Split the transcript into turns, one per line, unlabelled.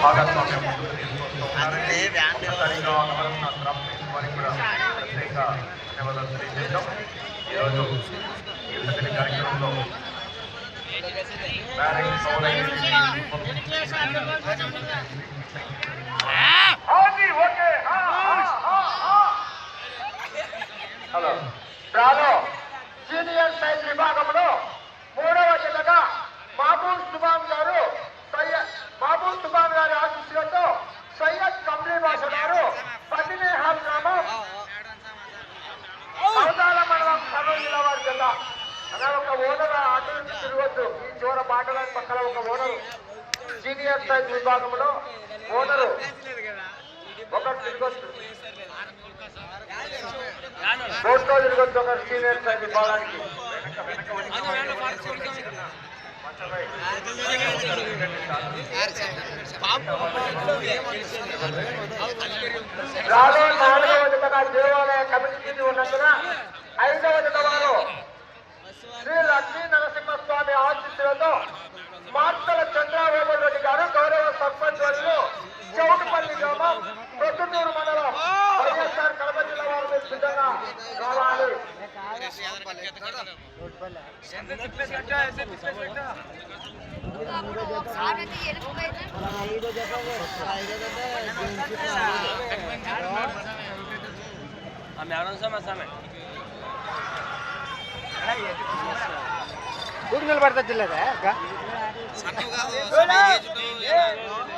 భాగస్వామ్యం తీసుకొస్తూ ఉన్నారని సరిగ్గా నవరత్న డ్రాఫ్ట్ వారికి కూడా ప్రత్యేక ఈరోజు ఈ కార్యక్రమంలో. హలో.
డ్రాలో సీనియర్ సైన్స్ విభాగంలో మూడవ జతగా మహబూబ్ సుబాన్ గారు సయ్యద్ మహబూబ్ సుబాన్ గారి ఆశీస్సులతో సయ్యద్ కమ్లీ భాష గారు పదినేహాల్ గ్రామం అవతాల మండలం కర్నూలు జిల్లా వారి జత అలా ఒక ఓనర్ అటు నుంచి తిరగొద్దు. ఈ చివర బాటలాంటి పక్కన ఒక ఓనరు. సీనియర్ సైన్స్ విభాగంలో ఓనరు. ఒకరు తిరగొద్దు. ఫోటో తిరగొద్దు ఒక సీనియర్ సైన్స్ విభాగానికి. రాబో నాలుగవ జతగా దేవాలయ కమిటీ ఉన్నందున ఐదవ జత శ్రీ లక్ష్మీ నరసింహస్వామి ఆశీస్సులతో మార్తల చంద్రబాబు రెడ్డి గారు గౌరవ సర్పంచ్ వర్యులు చౌటుపల్లి గ్రామం ప్రొద్దుటూరు మండలం వైఎస్ఆర్ కడప జిల్లా వారు సిద్ధంగా రావాలి ఊరికి నిలబడతా జిల్లాగా
సన్నవు నిలబడతా ఏజ్